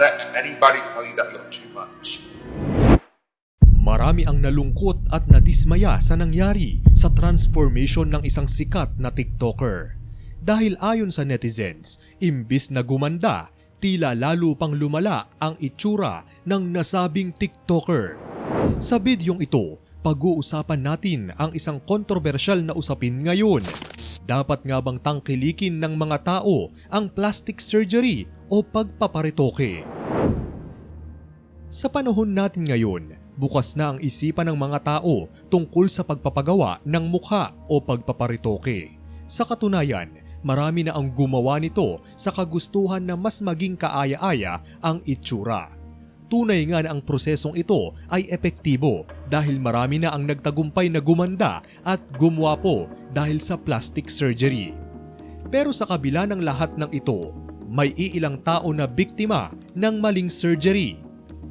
let anybody tell you that you're too much. Marami ang nalungkot at nadismaya sa nangyari sa transformation ng isang sikat na TikToker. Dahil ayon sa netizens, imbis na gumanda, tila lalo pang lumala ang itsura ng nasabing TikToker. Sa bidyong ito, pag-uusapan natin ang isang kontrobersyal na usapin ngayon. Dapat nga bang tangkilikin ng mga tao ang plastic surgery o pagpaparitoke? Sa panahon natin ngayon, bukas na ang isipan ng mga tao tungkol sa pagpapagawa ng mukha o pagpaparitoke. Sa katunayan, marami na ang gumawa nito sa kagustuhan na mas maging kaaya-aya ang itsura. Tunay nga na ang prosesong ito ay epektibo dahil marami na ang nagtagumpay na gumanda at gumwapo dahil sa plastic surgery. Pero sa kabila ng lahat ng ito, may iilang tao na biktima ng maling surgery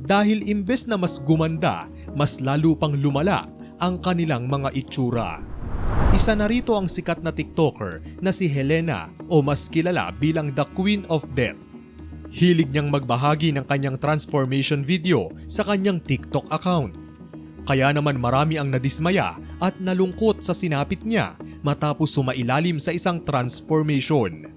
dahil imbes na mas gumanda, mas lalo pang lumala ang kanilang mga itsura. Isa na rito ang sikat na TikToker na si Helena o mas kilala bilang the Queen of Death. Hilig niyang magbahagi ng kanyang transformation video sa kanyang TikTok account. Kaya naman marami ang nadismaya at nalungkot sa sinapit niya matapos sumailalim sa isang transformation.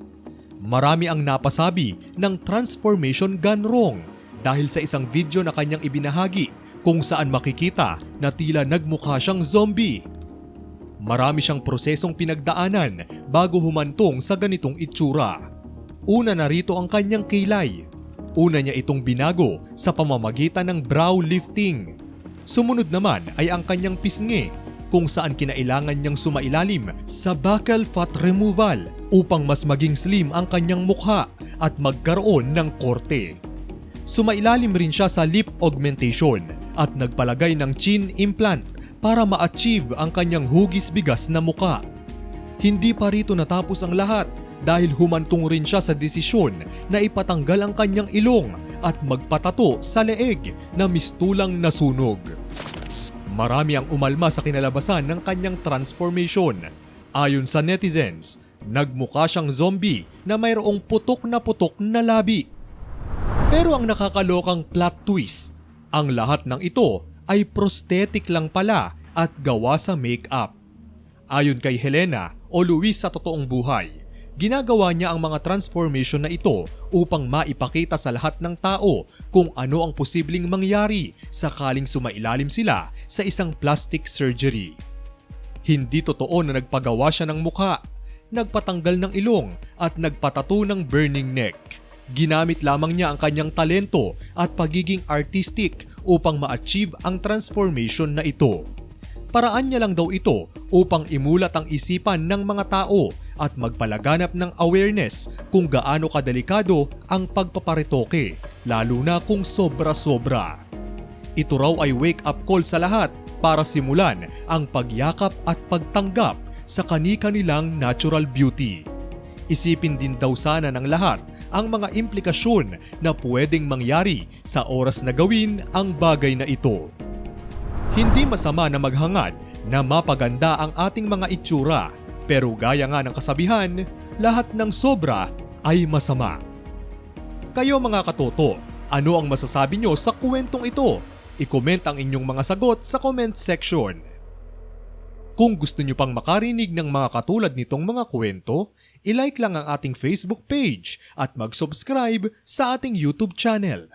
Marami ang napasabi ng transformation gone wrong dahil sa isang video na kanyang ibinahagi kung saan makikita na tila nagmukha siyang zombie. Marami siyang prosesong pinagdaanan bago humantong sa ganitong itsura. Una na rito ang kanyang kilay. Una niya itong binago sa pamamagitan ng brow lifting. Sumunod naman ay ang kanyang pisngi kung saan kinailangan niyang sumailalim sa buccal fat removal upang mas maging slim ang kanyang mukha at magkaroon ng korte. Sumailalim rin siya sa lip augmentation at nagpalagay ng chin implant para ma-achieve ang kanyang hugis bigas na muka. Hindi pa rito natapos ang lahat dahil humantong rin siya sa desisyon na ipatanggal ang kanyang ilong at magpatato sa leeg na mistulang nasunog. Marami ang umalma sa kinalabasan ng kanyang transformation. Ayon sa netizens, nagmukha siyang zombie na mayroong putok na putok na labi. Pero ang nakakalokang plot twist, ang lahat ng ito ay prosthetic lang pala at gawa sa makeup. Ayon kay Helena o Luis sa totoong buhay, ginagawa niya ang mga transformation na ito upang maipakita sa lahat ng tao kung ano ang posibleng mangyari sakaling sumailalim sila sa isang plastic surgery. Hindi totoo na nagpagawa siya ng mukha, nagpatanggal ng ilong at nagpatato ng burning neck. Ginamit lamang niya ang kanyang talento at pagiging artistic upang ma-achieve ang transformation na ito. Paraan niya lang daw ito upang imulat ang isipan ng mga tao at magpalaganap ng awareness kung gaano kadelikado ang pagpaparitoke, lalo na kung sobra-sobra. Ito raw ay wake-up call sa lahat para simulan ang pagyakap at pagtanggap sa kani-kanilang natural beauty. Isipin din daw sana ng lahat ang mga implikasyon na pwedeng mangyari sa oras na gawin ang bagay na ito. Hindi masama na maghangad na mapaganda ang ating mga itsura pero gaya nga ng kasabihan, lahat ng sobra ay masama. Kayo mga katoto, ano ang masasabi nyo sa kwentong ito? I-comment ang inyong mga sagot sa comment section. Kung gusto nyo pang makarinig ng mga katulad nitong mga kwento, ilike lang ang ating Facebook page at mag-subscribe sa ating YouTube channel.